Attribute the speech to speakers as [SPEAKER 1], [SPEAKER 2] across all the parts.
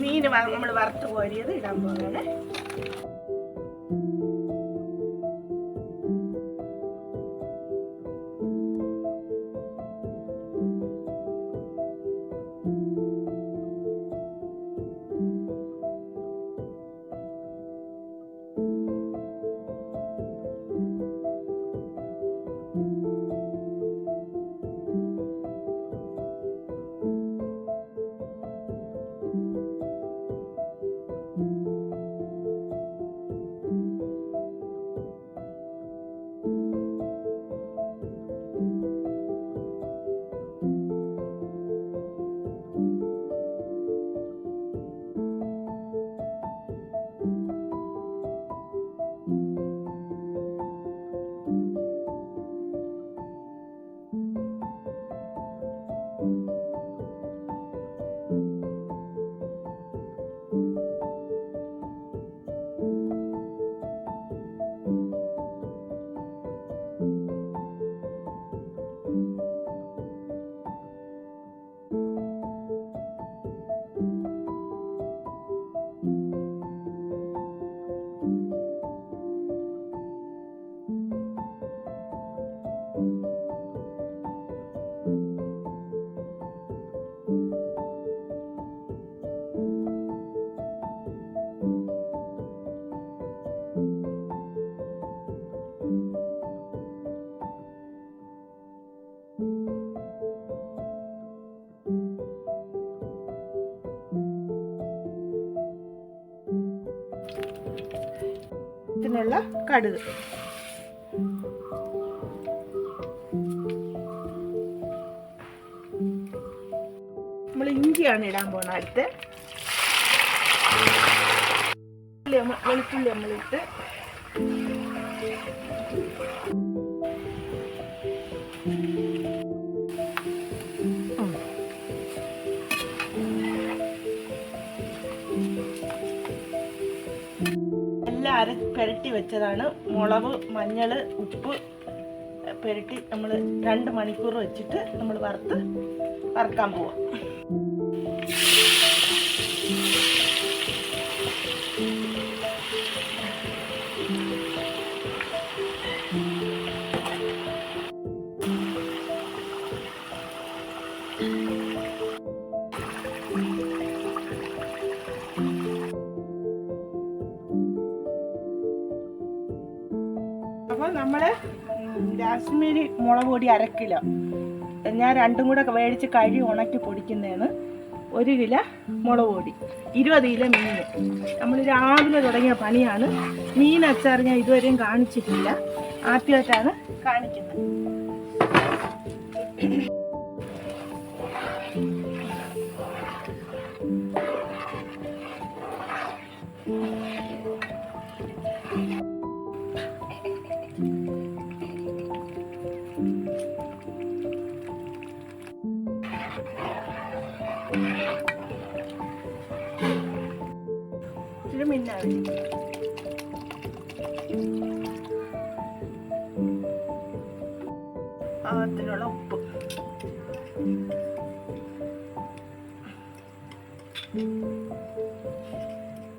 [SPEAKER 1] മീൻ നമ്മൾ വറുത്ത് കോരിയത് ഇടാൻ പോകുന്നത് ഇതിനുള്ള കടുക്. ഇഞ്ചിയാണ് ഇടാൻ പോകുന്നത് അടുത്ത് വെളുത്തുള്ളി നമ്മ- വെളുത്തുള്ളി നമ്മളിട്ട്. എല്ലാം അര പുരട്ടി വെച്ചതാണ്. മുളക് മഞ്ഞൾ ഉപ്പ് പുരട്ടി നമ്മൾ രണ്ട് മണിക്കൂർ വെച്ചിട്ട് നമ്മൾ വറുത്ത് വറുക്കാൻ പോവാം. നമ്മൾ കാശ്മീരി മുളക് പൊടി അര കിലോ. ഞാൻ രണ്ടും കൂടെ മേടിച്ച് കഴി ഉണക്കി പൊടിക്കുന്നതാണ്. ഒരു കിലോ മുളക് പൊടി. ഇരുപത് കിലോ മീൻ. നമ്മൾ രാവിലെ തുടങ്ങിയ പണിയാണ്. മീൻ അച്ചാർ ഞാൻ ഇതുവരെയും കാണിച്ചിട്ടില്ല. ആദ്യമായിട്ടാണ് കാണിക്കുന്നത്. ഇച്ചിരി മിന്നാണ് പാകത്തിനുള്ള ഉപ്പ്.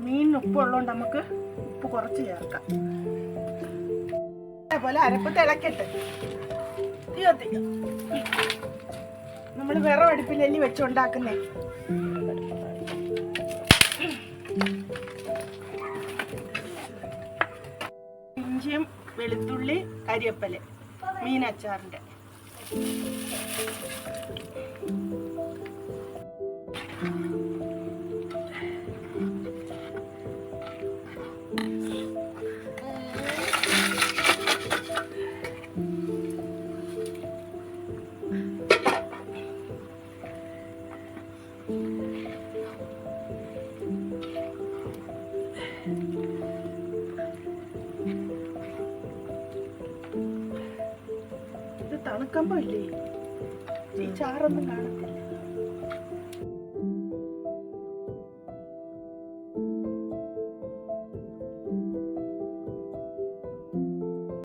[SPEAKER 1] മീനിന് ഉപ്പുള്ളതുകൊണ്ട് നമുക്ക് ഉപ്പ് കുറച്ച് ചേർക്കാം. അതേപോലെ അരപ്പ് തിളക്കട്ടെ. തീ കത്തിക്കാം. നമ്മൾ വിറവടുപ്പിലല്ലി വെച്ചുണ്ടാക്കുന്നേ. വെളുത്തുള്ളി കരിയപ്പൽ മീനച്ചാറിന്റെ. Thank തണുക്കുമ്പോ ഇല്ലേ? ഈ ചാറൊന്നും കാണത്തില്ല.